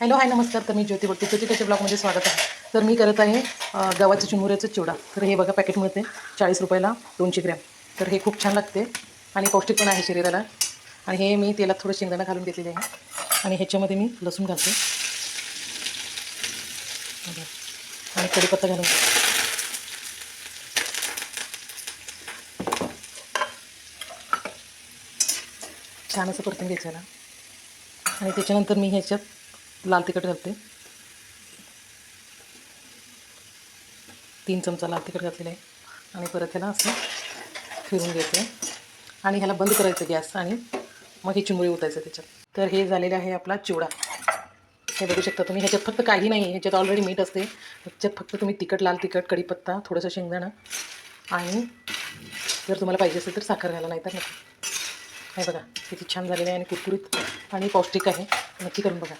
Hello hi नमस्कार. तर मी ज्योती बघते ज्योती त्याच्या ब्लॉगमध्ये स्वागत आहे. तर मी करत आहे अं, गव्हाचं चिमुऱ्याचं चिवडा. तर हे बघा पॅकेट मिळते चाळीस रुपयाला दोनशे ग्रॅम. तर हे खूप छान लागते आणि पौष्टिक पण आहे शरीराला. आणि हे मी तेलात थोडं शेंगदाणा घालून घेतलेले आहे. आणि ह्याच्यामध्ये मी लसूण घालते. आणि कढीपत्ता घालून छान असं परतून घ्यायचं आणि त्याच्यानंतर मी ह्याच्यात लाल तिखट घालते. तीन चमचा लाल तिखट घातलेलं आहे. आणि परत ह्याला असं फिरून घ्यायचं आहे आणि ह्याला बंद करायचं गॅस आणि मग ही चिमुळी ओतायचं त्याच्यात. तर हे झालेलं आहे आपला चिवडा. हे बघू शकता तुम्ही. ह्याच्यात फक्त काही नाही आहे. ह्याच्यात ऑलरेडी मीठ असते. ह्याच्यात फक्त तुम्ही तिखट लाल तिखट कढीपत्ता थोडंसं शेंगदाणा आणि जर तुम्हाला पाहिजे असेल तर साखर घाला नाही तर नक्की हे बघा किती छान झालेलं आहे आणि कुरकुरीत आणि पौष्टिक आहे. नक्की करून बघा.